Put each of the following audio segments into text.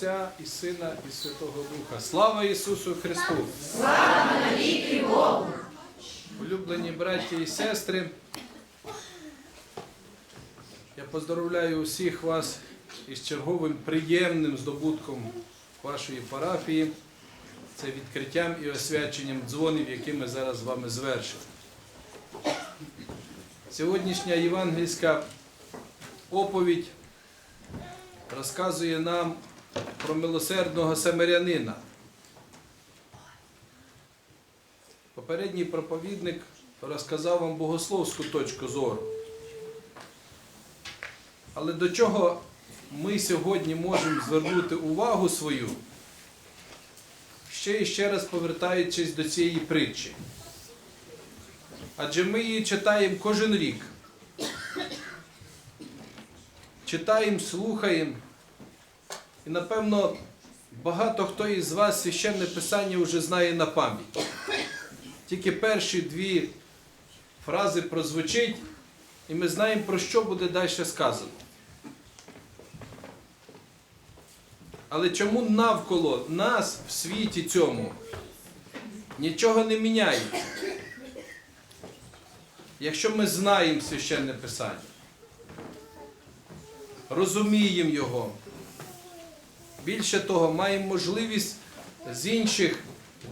Отця і Сина, і Святого Духа. Слава Ісусу Христу! Слава навіки Богу! Улюблені браті і сестри, я поздоровляю усіх вас із черговим приємним здобутком вашої парафії. Це відкриттям і освяченням дзвонів, які ми зараз з вами звершили. Сьогоднішня євангельська оповідь розказує нам про милосердного самарянина. Попередній проповідник розказав вам богословську точку зору. Але до чого ми сьогодні можемо звернути увагу свою, ще і ще раз повертаючись до цієї притчі. Адже ми її читаємо кожен рік. Читаємо, слухаємо. І напевно багато хто із вас священне писання вже знає на пам'ять. Тільки перші дві фрази прозвучить, і ми знаємо, про що буде далі сказано. Але чому навколо нас в світі цьому нічого не міняється? Якщо ми знаємо священне писання, розуміємо його, більше того, маємо можливість з інших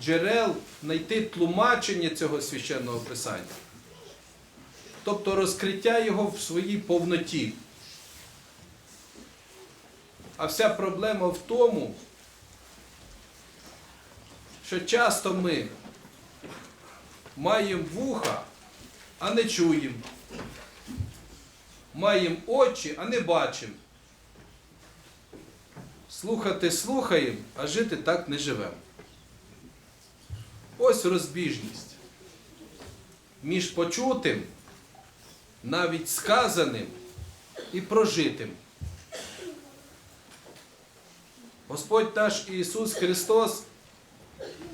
джерел знайти тлумачення цього священного писання, тобто розкриття його в своїй повноті. А вся проблема в тому, що часто ми маємо вуха, а не чуємо. Маємо очі, а не бачимо. Слухати слухаємо, а жити так не живемо. Ось розбіжність між почутим, навіть сказаним і прожитим. Господь наш Ісус Христос,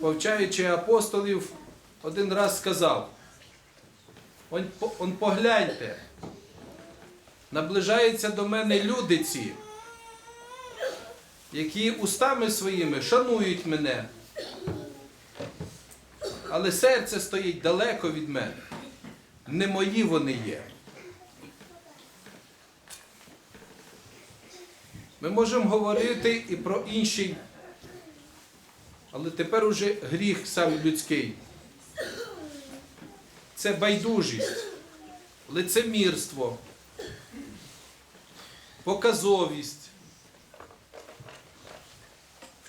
повчаючи апостолів, один раз сказав, он, погляньте, наближаються до мене люди ці, які устами своїми шанують мене, але серце стоїть далеко від мене. Не мої вони є. Ми можемо говорити і про інший, але тепер уже гріх сам людський. Це байдужість, лицемірство, показовість.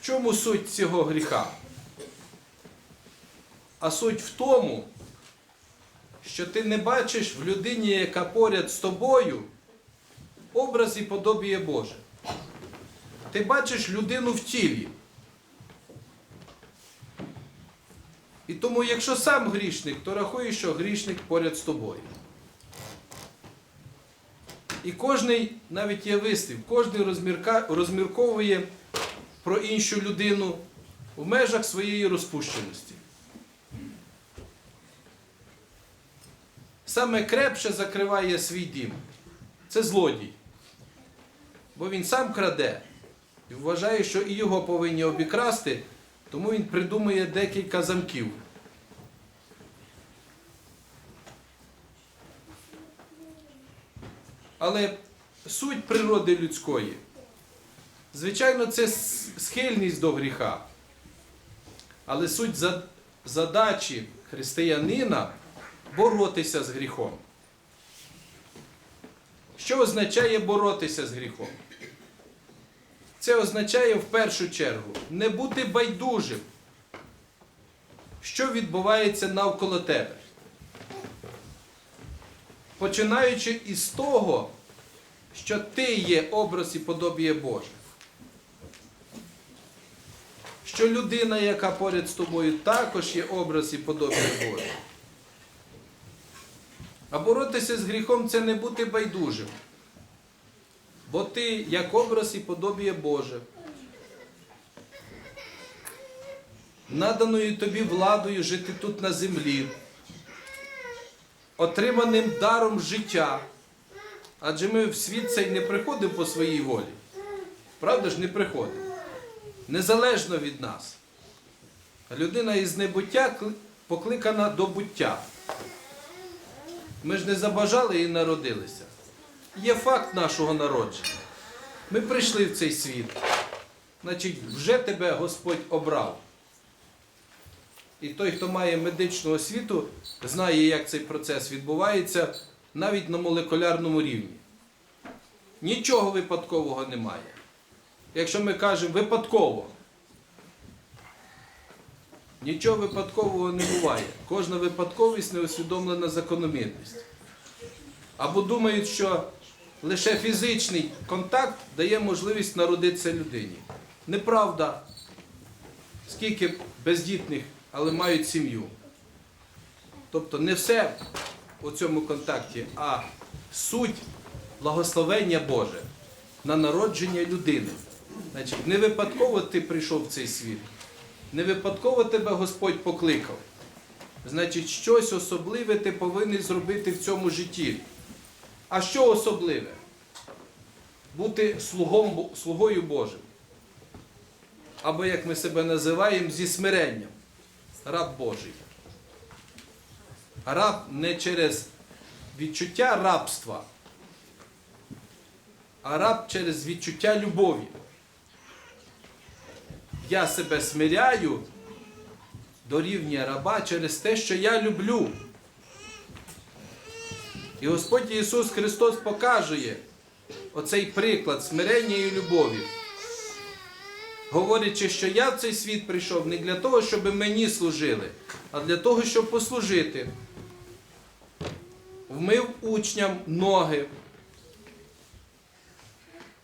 Чому суть цього гріха? А суть в тому, що ти не бачиш в людині, яка поряд з тобою, образ і подобіє Боже. Ти бачиш людину в тілі. І тому, якщо сам грішник, то рахуєш, що грішник поряд з тобою. І кожний, навіть є вислів, кожний розмірка, розмірковує про іншу людину в межах своєї розпущеності. Саме крепше закриває свій дім. Це злодій. Бо він сам краде і вважає, що і його повинні обікрасти, тому він придумує декілька замків. Але суть природи людської, звичайно, це схильність до гріха. Але суть задачі християнина боротися з гріхом. Що означає боротися з гріхом? Це означає в першу чергу не бути байдужим, що відбувається навколо тебе. Починаючи із того, що ти є образ і подобіє Боже. Що людина, яка поряд з тобою, також є образ і подобіє Боже. А боротися з гріхом це не бути байдужим. Бо ти як образ і подобіє Боже. Наданою тобі владою жити тут на землі, отриманим даром життя. Адже ми в світ цей не приходимо по своїй волі. Правда ж, не приходимо. Незалежно від нас. Людина із небуття покликана до буття. Ми ж не забажали і народилися. Є факт нашого народження. Ми прийшли в цей світ. Значить, вже тебе Господь обрав. І той, хто має медичну освіту, знає, як цей процес відбувається навіть на молекулярному рівні. Нічого випадкового немає. Якщо ми кажемо випадково, нічого випадкового не буває. Кожна випадковість неусвідомлена закономірність. Або думають, що лише фізичний контакт дає можливість народитися людині. Неправда. Скільки бездітних, але мають сім'ю. Тобто не все у цьому контакті, а суть благословення Боже на народження людини. Значить, не випадково ти прийшов в цей світ, не випадково тебе Господь покликав. Значить, щось особливе ти повинен зробити в цьому житті. А що особливе? Бути слугом, слугою Божим. Або, як ми себе називаємо, зі смиренням. Раб Божий. Раб не через відчуття рабства, а раб через відчуття любові. Я себе смиряю до рівня раба через те, що я люблю. І Господь Ісус Христос показує оцей приклад смирення і любові. Говорячи, що я в цей світ прийшов не для того, щоб мені служили, а для того, щоб послужити. Вмив учням ноги.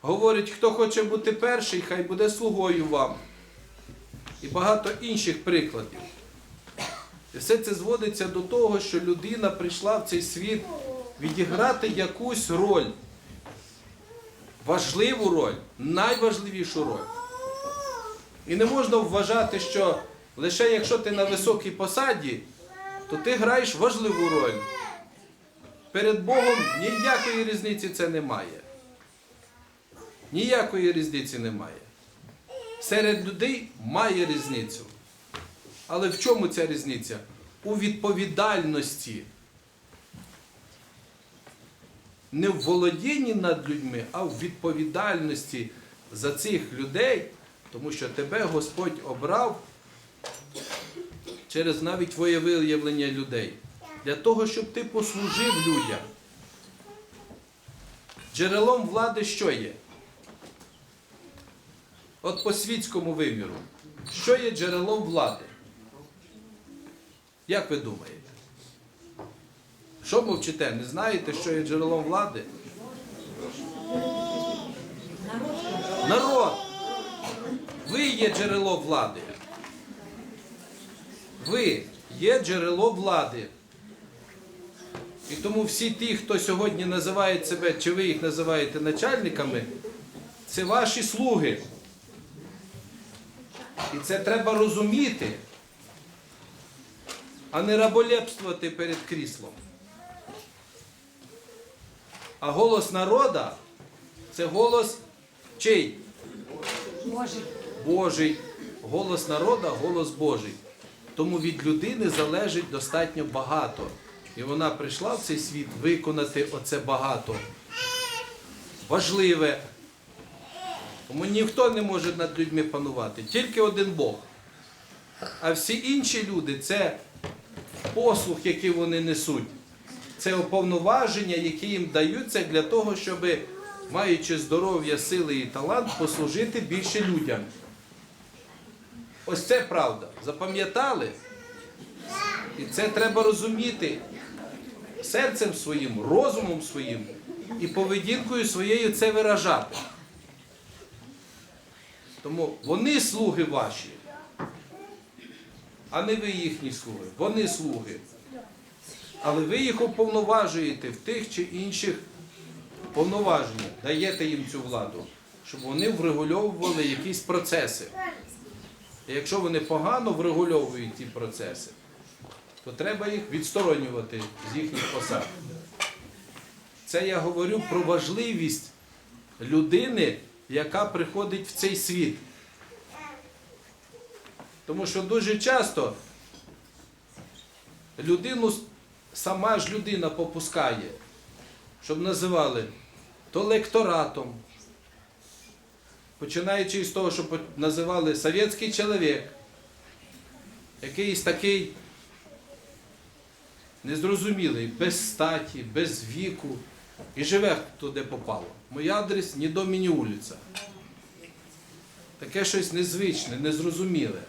Говорить, хто хоче бути перший, хай буде слугою вам. І багато інших прикладів. І все це зводиться до того, що людина прийшла в цей світ відіграти якусь роль, важливу роль, найважливішу роль. І не можна вважати, що лише якщо ти на високій посаді, то ти граєш важливу роль. Перед Богом ніякої різниці це немає. Ніякої різниці немає. Серед людей має різницю. Але в чому ця різниця? У відповідальності. Не в володінні над людьми, а в відповідальності за цих людей, тому що тебе Господь обрав через навіть твоє виявлення людей. Для того, щоб ти послужив людям. Джерелом влади що є? От по світському виміру. Що є джерелом влади? Як ви думаєте? Що мовчите? Не знаєте, що є джерелом влади? Народ! Ви є джерело влади. Ви є джерело влади. І тому всі ті, хто сьогодні називає себе, чи ви їх називаєте начальниками, це ваші слуги. І це треба розуміти, а не раболепствувати перед кріслом. А голос народа це голос чий? Боже, Божий. Голос народа, голос Божий. Тому від людини залежить достатньо багато. І вона прийшла в цей світ виконати оце багато. Важливе. Тому ніхто не може над людьми панувати, тільки один Бог. А всі інші люди це послуг, який вони несуть. Це уповноваження, які їм даються для того, щоб, маючи здоров'я, сили і талант, послужити більше людям. Ось це правда. Запам'ятали? І це треба розуміти серцем своїм, розумом своїм і поведінкою своєю це виражати. Тому вони слуги ваші, а не ви їхні слуги. Вони слуги. Але ви їх уповноважуєте в тих чи інших повноваженнях, даєте їм цю владу, щоб вони врегульовували якісь процеси. І якщо вони погано врегульовують ті процеси, то треба їх відсторонювати з їхніх посад. Це я говорю про важливість людини, яка приходить в цей світ. Тому що дуже часто людину сама ж людина попускає, щоб називали то лекторатом, починаючи з того, що називали совєтський чоловік, якийсь такий незрозумілий, без статі, без віку, і живе туди попало. Мій адрес ні дом, ні вулиця. Таке щось незвичне, незрозуміле.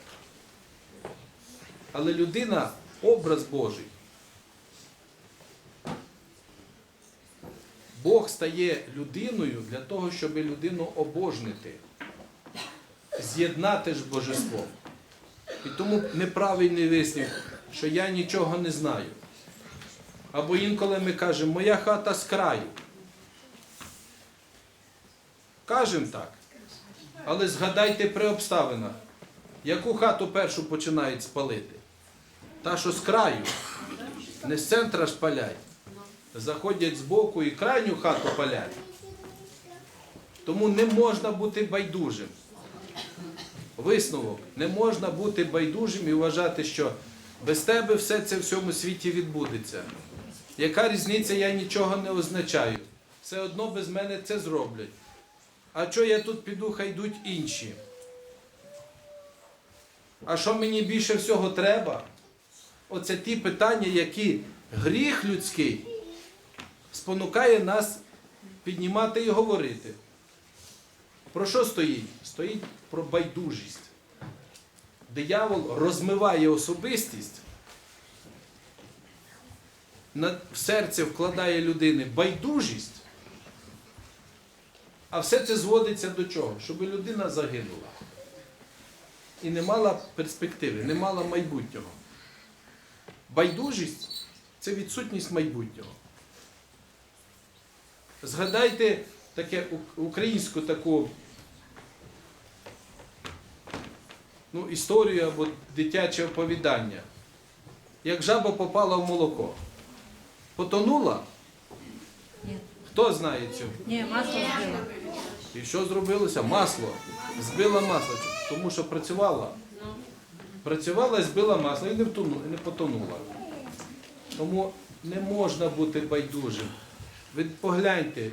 Але людина образ Божий. Бог стає людиною для того, щоб людину обожнити, з'єднати ж божеством. І тому неправильний вислів, що я нічого не знаю. Або інколи ми кажемо, моя хата з краю. Кажемо так. Але згадайте при обставинах, яку хату першу починають спалити? Та, що з краю, не з центра ж палять. Заходять збоку і крайню хату палять. Тому не можна бути байдужим. Висновок, не можна бути байдужим і вважати, що без тебе все це в цьому світі відбудеться. Яка різниця, я нічого не означаю. Все одно без мене це зроблять. А що я тут піду, хай йдуть інші. А що мені більше всього треба? Оце ті питання, які гріх людський спонукає нас піднімати і говорити. Про що стоїть? Стоїть про байдужість. Диявол розмиває особистість, в серце вкладає людини байдужість, а все це зводиться до чого? Щоб людина загинула. І не мала перспективи, не мала майбутнього. Байдужість це відсутність майбутнього. Згадайте таке українську таку ну, історію або дитяче оповідання. Як жаба попала в молоко. Потонула? Хто знає цю? Ні, масло збила. І що зробилося? Масло. Збила масло. Тому що працювала. Працювала і збила масло і не, втону- і не потонула. Тому не можна бути байдужим. Ви погляньте,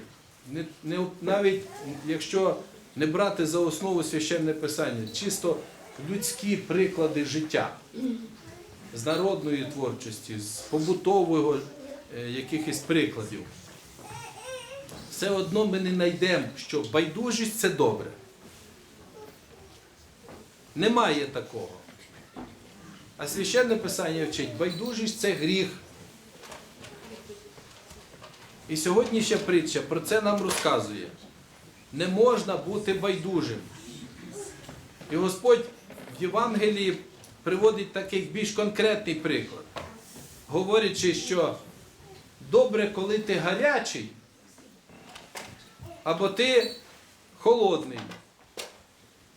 не, не, навіть якщо не брати за основу священне писання, чисто людські приклади життя з народної творчості, з побутового якихось прикладів все одно ми не знайдемо, що байдужість це добре. Немає такого. А священне писання вчить, байдужість це гріх. І сьогоднішня притча про це нам розказує. Не можна бути байдужим. І Господь в Євангелії приводить такий більш конкретний приклад, говорячи, що добре, коли ти гарячий, або ти холодний.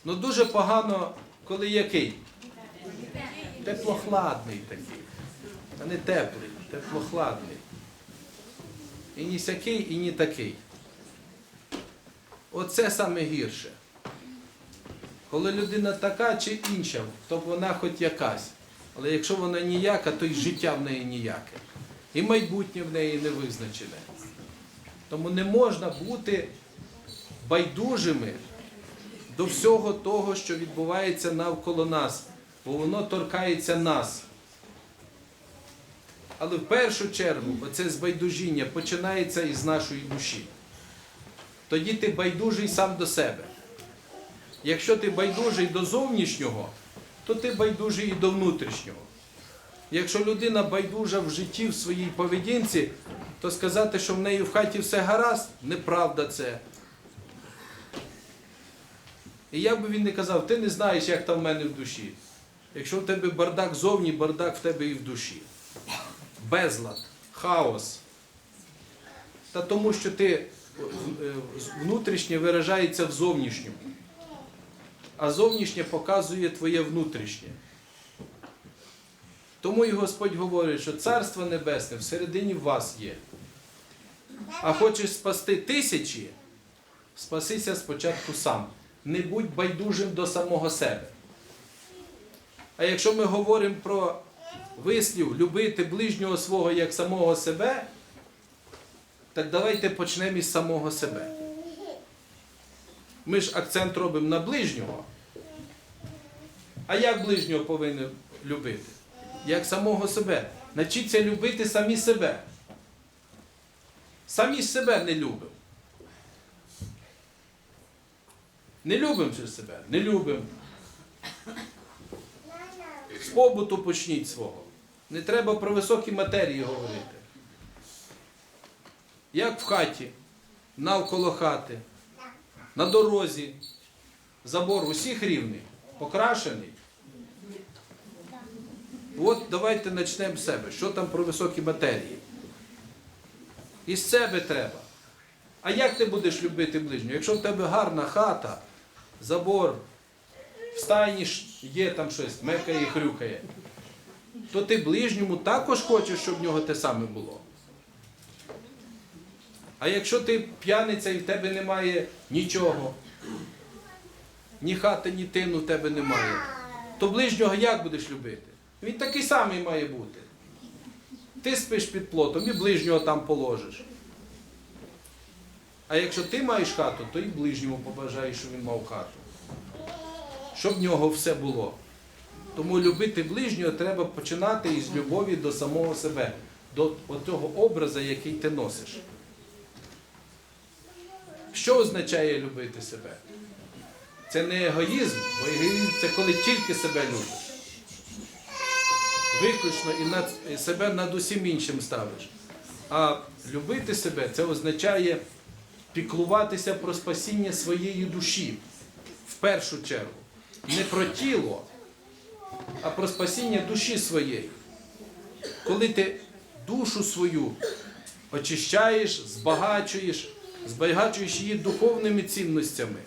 Ну дуже погано, коли який? Теплохладний такий. А не теплий, теплохладний. І ні сякий, і ні такий. Оце саме гірше. Коли людина така чи інша, то вона хоч якась. Але якщо вона ніяка, то й життя в неї ніяке. І майбутнє в неї не визначене. Тому не можна бути байдужими до всього того, що відбувається навколо нас, бо воно торкається нас. Але в першу чергу оце збайдужіння починається із нашої душі. Тоді ти байдужий сам до себе. Якщо ти байдужий до зовнішнього, то ти байдужий і до внутрішнього. Якщо людина байдужа в житті, в своїй поведінці, то сказати, що в неї в хаті все гаразд, неправда це. І як би він не казав, ти не знаєш, як там в мене в душі. Якщо в тебе бардак зовні, бардак в тебе і в душі. Безлад, хаос. Та тому, що ти е, внутрішнє виражається в зовнішньому. А зовнішнє показує твоє внутрішнє. Тому і Господь говорить, що Царство Небесне всередині вас є. А хочеш спасти тисячі, спасися спочатку сам. Не будь байдужим до самого себе. А якщо ми говоримо про вислів любити ближнього свого як самого себе, так давайте почнемо із самого себе. Ми ж акцент робимо на ближнього. А як ближнього повинен любити? Як самого себе. Навчіться любити самі себе. Самі себе не любимо. Не любимо себе, не любимо. З побуту почніть свого. Не треба про високі матерії говорити. Як в хаті, навколо хати, на дорозі, забор усіх рівний, покрашений. От давайте почнемо з себе. Що там про високі матерії? Із себе треба. А як ти будеш любити ближнього? Якщо в тебе гарна хата, забор, в стайні є там щось, мекає і хрюкає, то ти ближньому також хочеш, щоб в нього те саме було. А якщо ти п'яниця і в тебе немає нічого, ні хати, ні тину в тебе немає, то ближнього як будеш любити? Він такий самий має бути. Ти спиш під плотом і ближнього там положиш. А якщо ти маєш хату, то і ближньому побажаєш, щоб він мав хату. Щоб в нього все було. Тому любити ближнього треба починати із любові до самого себе, до того образу, який ти носиш. Що означає любити себе? Це не егоїзм, бо егоїзм це коли тільки себе любиш. Виключно і над, і себе над усім іншим ставиш. А любити себе це означає піклуватися про спасіння своєї душі в першу чергу. Не про тіло, а про спасіння душі своєї. Коли ти душу свою очищаєш, збагачуєш, збагачуєш її духовними цінностями,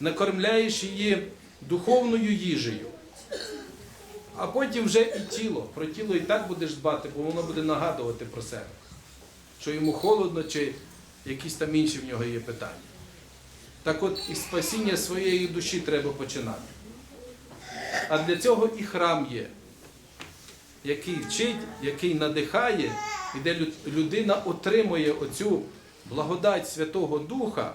накормляєш її духовною їжею. А потім вже і тіло. Про тіло і так будеш дбати, бо воно буде нагадувати про себе, що йому холодно чи якісь там інші в нього є питання. Так от із спасіння своєї душі треба починати. А для цього і храм є, який вчить, який надихає, і де людина отримує оцю благодать Святого Духа,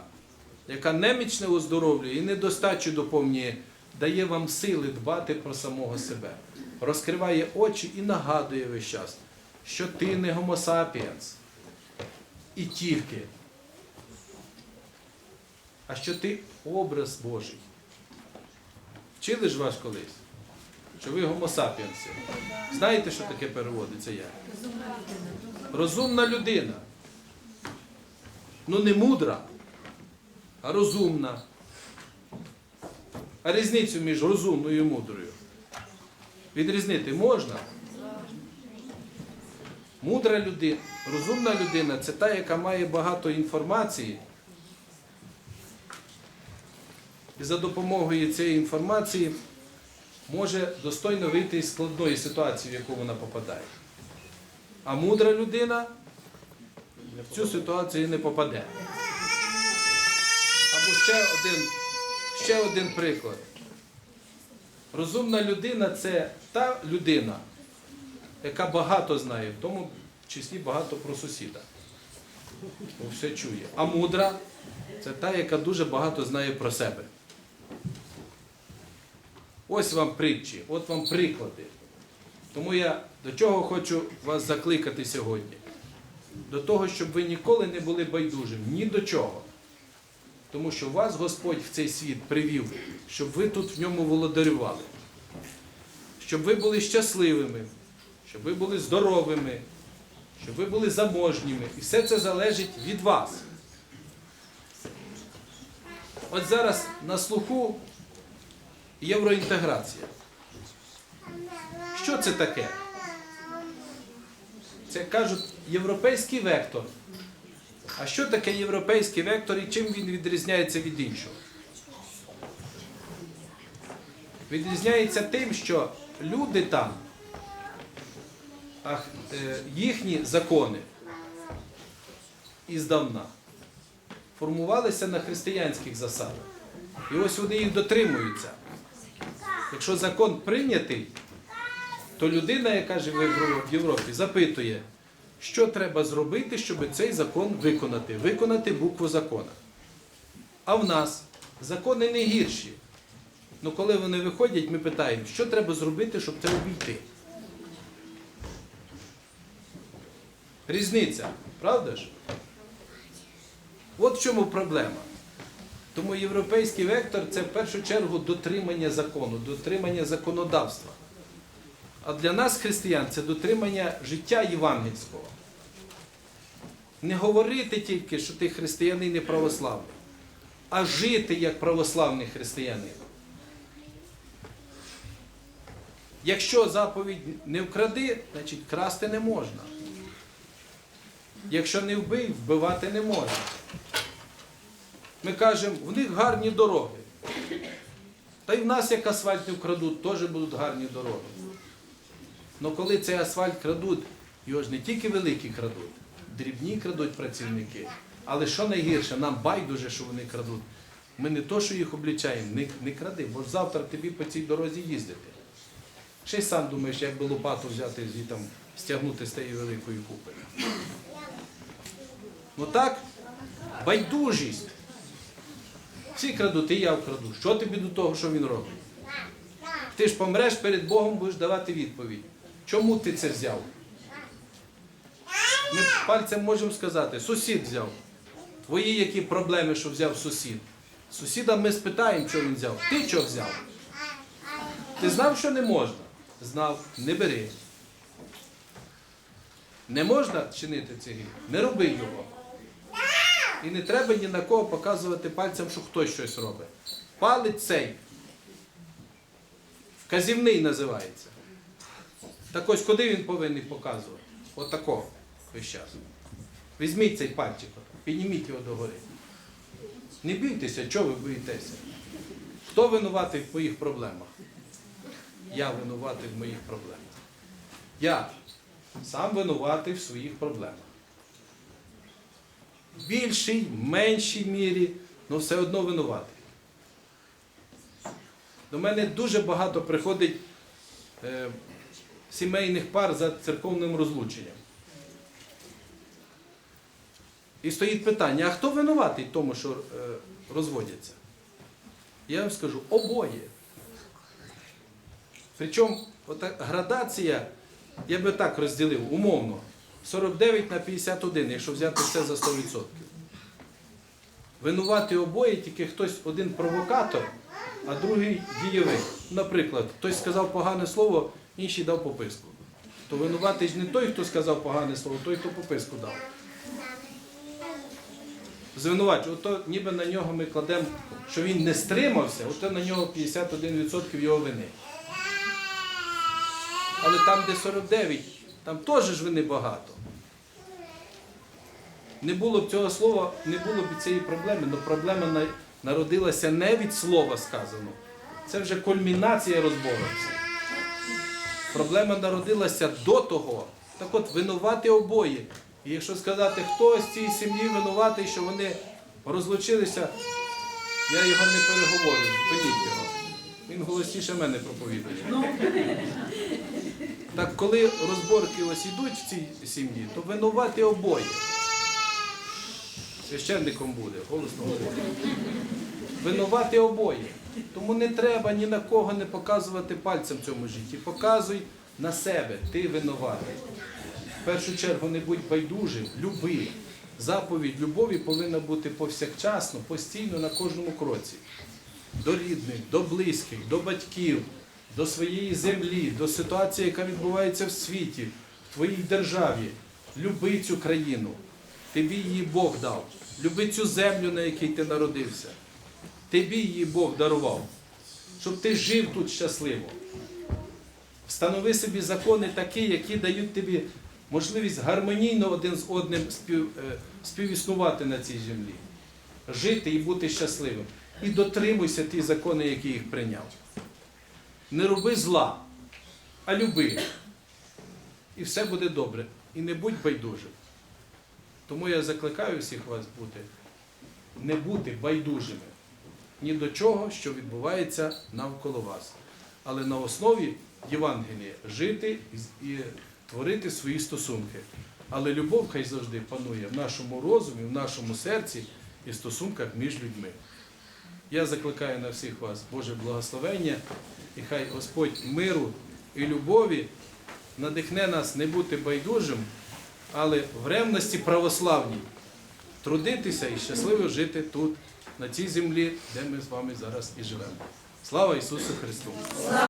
яка немічне оздоровлює і недостачу доповнює, дає вам сили дбати про самого себе, розкриває очі і нагадує весь час, що ти не гомосапіенс. І тільки. А що ти образ Божий. Вчили ж вас колись, що ви гомо. Знаєте, що таке переводиться як? Розумна людина. Ну не мудра, а розумна. А різницю між розумною і мудрою відрізнити можна? Мудра людина, розумна людина це та, яка має багато інформації. І за допомогою цієї інформації може достойно вийти із складної ситуації, в яку вона попадає. А мудра людина в цю ситуацію не попаде. Або ще один, ще один приклад. Розумна людина це та людина, яка багато знає, в тому числі багато про сусіда. Бо все чує. А мудра це та, яка дуже багато знає про себе. Ось вам притчі, от вам приклади. Тому я до чого хочу вас закликати сьогодні? До того, щоб ви ніколи не були байдужим, ні до чого. Тому що вас Господь в цей світ привів, щоб ви тут в ньому володарювали, щоб ви були щасливими, щоб ви були здоровими, щоб ви були заможніми. І все це залежить від вас. От зараз на слуху євроінтеграція. Що це таке? Це кажуть європейський вектор. А що таке європейський вектор і чим він відрізняється від іншого? Відрізняється тим, що люди там, е, їхні закони іздавна формувалися на християнських засадах. І ось вони їх дотримуються. Якщо закон прийнятий, то людина, яка живе в Європі, запитує, що треба зробити, щоб цей закон виконати, виконати букву закона. А в нас закони не гірші. Ну коли вони виходять, ми питаємо, що треба зробити, щоб це обійти. Різниця, правда ж? От в чому проблема. Тому європейський вектор це в першу чергу дотримання закону, дотримання законодавства. А для нас, християн, це дотримання життя євангельського. Не говорити тільки, що ти християнин і православний, а жити як православний християнин. Якщо заповідь не вкради, значить красти не можна. Якщо не вбий, вбивати не можна. Ми кажемо, в них гарні дороги. Та й в нас, як асфальт не вкрадуть, теж будуть гарні дороги. Але коли цей асфальт крадуть, його ж не тільки великі крадуть, дрібні крадуть працівники. Але що найгірше, нам байдуже, що вони крадуть. Ми не то, що їх облічаємо, не, не кради, бо ж завтра тобі по цій дорозі їздити. Ще й сам думаєш, як би лопату взяти і там стягнути з тієї великої купи. Ну так, байдужість. Всі крадуть, і я вкраду. Що тобі до того, що він робить? Ти ж помреш перед Богом, будеш давати відповідь. Чому ти це взяв? Ми пальцем можемо сказати, сусід взяв. Твої які проблеми, що взяв сусід. Сусіда ми спитаємо, що він взяв. Ти що взяв? Ти знав, що не можна? Знав, не бери. Не можна чинити цей гріх? Не роби його. І не треба ні на кого показувати пальцем, що хтось щось робить. Палець цей. Вказівний називається. Так ось куди він повинен показувати? Отако весь час. Візьміть цей пальчик, підніміть його догори. Не бійтеся, чого ви боїтеся? Хто винуватий в моїх проблемах? Я винуватий в моїх проблемах. Я сам винуватий в своїх проблемах. В більшій, меншій мірі, але все одно винуватий. До мене дуже багато приходить е, сімейних пар за церковним розлученням. І стоїть питання, а хто винуватий в тому, що е, розводяться? Я вам скажу, обоє. Причому ота градація, я би так розділив, умовно, 49 на 51, якщо взяти все за 100%. Винувати обоє, тільки хтось один провокатор, а другий дієвий. Наприклад, хтось сказав погане слово, інший дав пописку. То винуватий ж не той, хто сказав погане слово, той, хто пописку дав. Звинувачую, ото ніби на нього ми кладемо, що він не стримався, ото на нього 51% його вини. Але там, де 49, там теж ж вини багато. Не було б цього слова, не було б цієї проблеми, але проблема народилася не від слова сказано. Це вже кульмінація розборок. Проблема народилася до того. Так от винувати обоє. І якщо сказати, хто з цієї сім'ї винуватий, що вони розлучилися, я його не переговорю, зупиніть його. Він голосніше мене проповідує. Так коли розборки ось ідуть в цій сім'ї, то винувати обоє. Священником буде, голосно говорить. Винувати обоє. Тому не треба ні на кого не показувати пальцем в цьому житті. Показуй на себе, ти винуватий. В першу чергу не будь байдужим, люби. Заповідь любові повинна бути повсякчасно, постійно на кожному кроці. До рідних, до близьких, до батьків, до своєї землі, до ситуації, яка відбувається в світі, в твоїй державі. Люби цю країну. Тобі її Бог дав. Люби цю землю, на якій ти народився. Тобі її Бог дарував, щоб ти жив тут щасливо. Встанови собі закони такі, які дають тобі можливість гармонійно один з одним е, співіснувати на цій землі, жити і бути щасливим. І дотримуйся ті закони, які їх прийняв. Не роби зла, а люби. І все буде добре. І не будь байдужим. Тому я закликаю всіх вас бути, не бути байдужими ні до чого, що відбувається навколо вас. але на основі Євангелія жити і творити свої стосунки. Але любов хай завжди панує в нашому розумі, в нашому серці і стосунках між людьми. Я закликаю на всіх вас Боже благословення, і хай Господь миру і любові надихне нас не бути байдужим, але в ревності православній трудитися і щасливо жити тут, на цій землі, де ми з вами зараз і живемо. Слава Ісусу Христу!